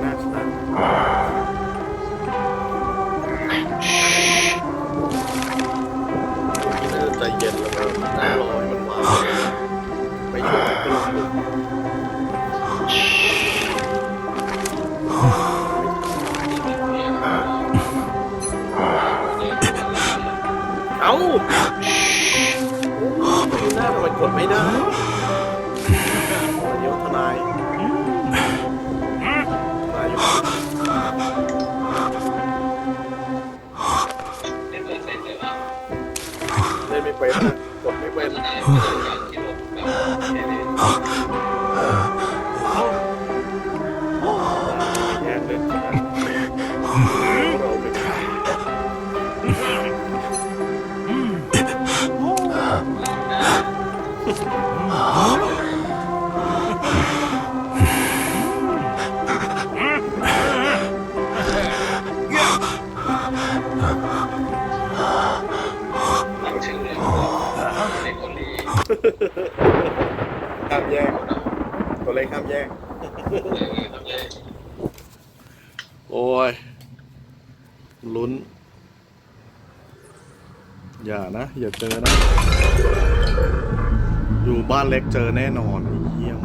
That's that. แย่งเล่น ข้ามแยก ตัวเล็กข้ามแยกต้องเลยโอ้ย ลุ้น อย่านะ อย่าเจอนะ อยู่บ้านเล็กเจอแน่นอนไอ้เยี่ยม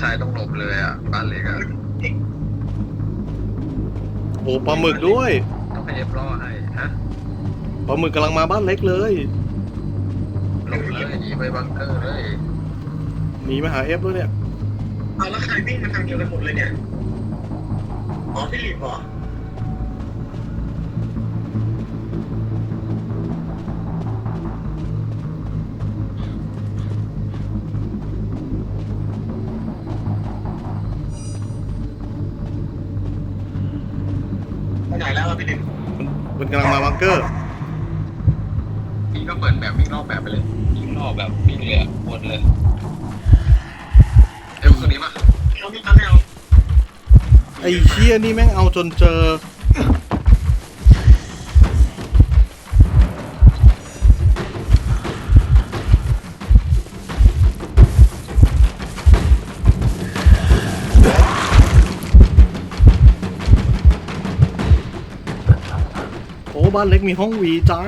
ชายต้องหลบเลยอะ บ้านเล็กอะโอ้ปลาหมึกด้วย ต้องให้เอฟล่อให้ฮะปลาหมึกกำลังมาบ้านเล็กเลย หลบเลยหนีไปบังเกอร์เลย หนีมาหาเอฟแล้วเนี่ย เอาแล้วใครวิ่งมาทางเดียวกันหมดเลยเนี่ย อ๋อฟิลิปเหรอไปไหนแล้วอะฟิลิปมันมันกำลังมาบังเกอร์ พี่ก็เปิดแบบวิ่งรอบแบบไปเลย วิ่งรอบแบบวิ่งเลยอะวนเลย เอฟคนนี้ปะเราไม่ทำให้เราไอ้เชี่ยนี่แม่งเอาจนเจอ โอ้บ้านเล็กมีห้องหวีจ้า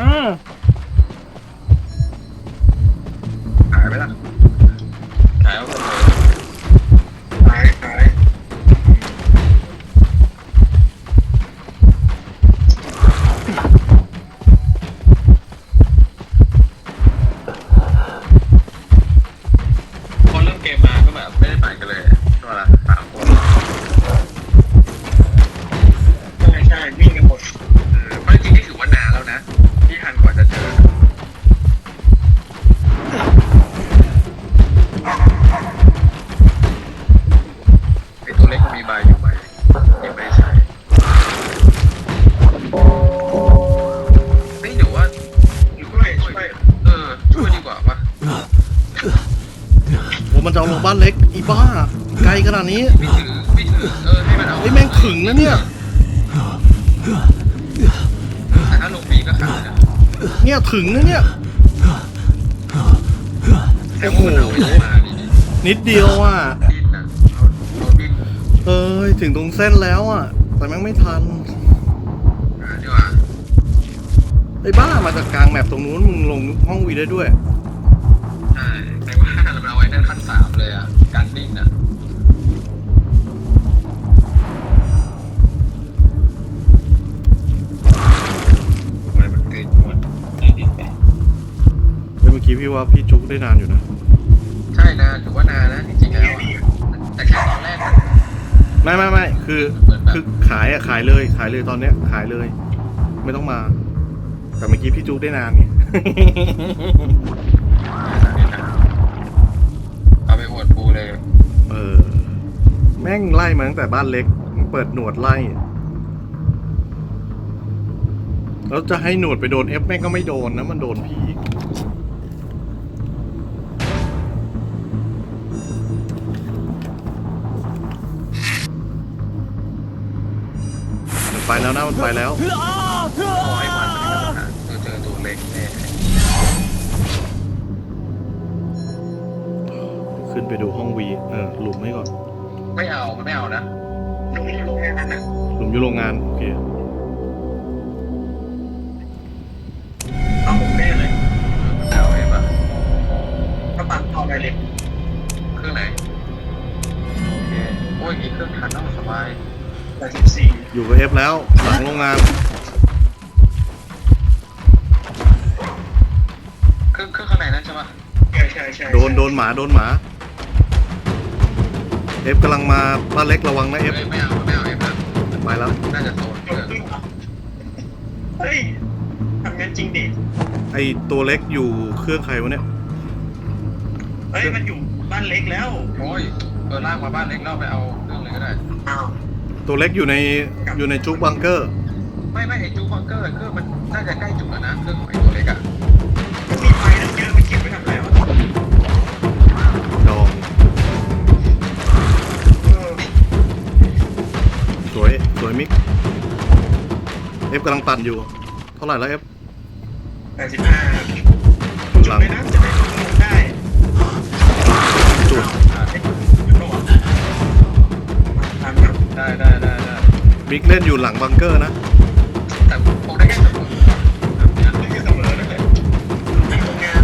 จะเอาลงบ้านเล็กอีบ้า ไกลขนาดนี้ไม่ถือไม่ถือเออให้มันเอาไอ้ยแม่งถึงนะเนี่ย แต่ถ้าลงปีก็ขาดนะเนี่ยถึงนะเนี่ย แต่ว่ามันเอาไม่ได้มาดินิดเดียวอะ ดิ้นอะเอาเอาดิ้นเอ้ยถึงตรงเส้นแล้วอะ แต่แม่งไม่ทันอ่าดีกว่าไอ้บ้ามาจากกลางแมปตรงนู้นมึงลงห้องวีได้ด้วย เราเอาไว้นั่นขั้นสามเลยอะ การดิ้นอะอะไรมันเกินหมดได้ดิ้นไปแต่เมื่อกี้พี่ว่าพี่จุกได้นานอยู่นะ ใช่นะถือว่านานนะจริงๆแล้วอะแต่แค่ตอนแรกอะไม่ไม่ไม่คือคือขายอะขายเลยขายเลยตอนเนี้ยขายเลย ไม่ต้องมา แต่เมื่อกี้พี่จุกได้นานไงเอาไปอวดปูเลย เออ แม่งไล่มาตั้งแต่บ้านเล็ก เปิดหนวดไล่แล้วจะให้หนวดไปโดนเอฟแม่งก็ไม่โดนนะ มันโดนพี่ไปแล้วนะมันไปแล้ว ขึ้นไปดูห้องวีเออหลุมให้ก่อน ไม่เอามันไม่เอานะหนูอยู่โรงงานนั้นน่ะหลุมอยู่โรงงาน โอเค เอาผมแน่เลยมันเอาไอ้ปะก็ปัดเอาไปเลยเครื่องไหนโอเคโอ้ยมีเครื่องทันต้องสบายแปดสิบสี่อยู่กับเอฟแล้ว หลังโรงงานใช่ใช่โดน โดนหมา โดนหมา เอฟกำลังมาบ้านเล็กระวังนะเอฟเอ้ยไม่เอาไม่เอาเอฟนะไปแล้วน่าจะโซนโดเกินนพึ่งเหรอเฮ้ยทำงั้นจริงดิไอตัวเล็กอยู่เครื่องใครวะเนี่ยเฮ้ยมันอยู่บ้านเล็กแล้วโอ้ยเออลากมาบ้านเล็กแล้วไปเอาเครื่องเลยก็ได้ อ้าวตัวเล็กอยู่ในอยู่ในจุกบังเกอร์ ไม่ไม่ไอจูบังเกอร์เครื่องมันน่าจะใกล้จุดแล้วนะเครื่องของไอตัวเล็กอะ ปั่นอยู่ เท่าไหร่แล้วเอฟแปดสิบห้าหลังไม่น่าจะไปลงได้จุดได้ได้ได้ได้มิกเล่นอยู่หลังบังเกอร์นะ แต่คงได้แค่สมุนเนี่คือเสมอนั่นแหละในโรงงาน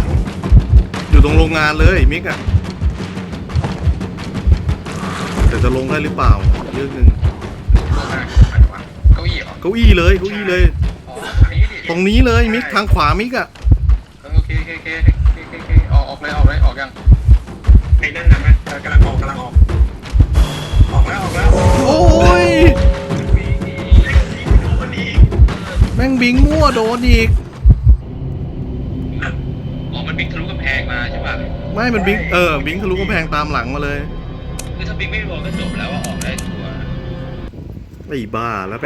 อยู่ตรงโรงงานเลยมิกอะแต่จะลงได้หรือเปล่าเรื่องหนึ่ง เก้าอี้เหรอเก้าอี้เลยเก้าอี้เลย อ๋ออันนี้ดิตรงนี้เลยมิกทางขวามิกอะเออโอเคโอเคโอเคโอเคโอเคออกออกเลยออกเลยออกยังไอ้นั่นนะมันกำลังออกกำลังออก ออกแล้วออกแล้วโอ้ยวิ่งอีกโดนอีกแม่งบิงมั่วโดนอีก อ๋อมันบิงทะลุกำแพงมาใช่ป่ะไม่มันบิงเออบิงทะลุกำแพงตามหลังมาเลยคือถ้าบิงไม่โดนก็จบแล้วว่าออกได้ตัวไอ้บ้าแล้วไป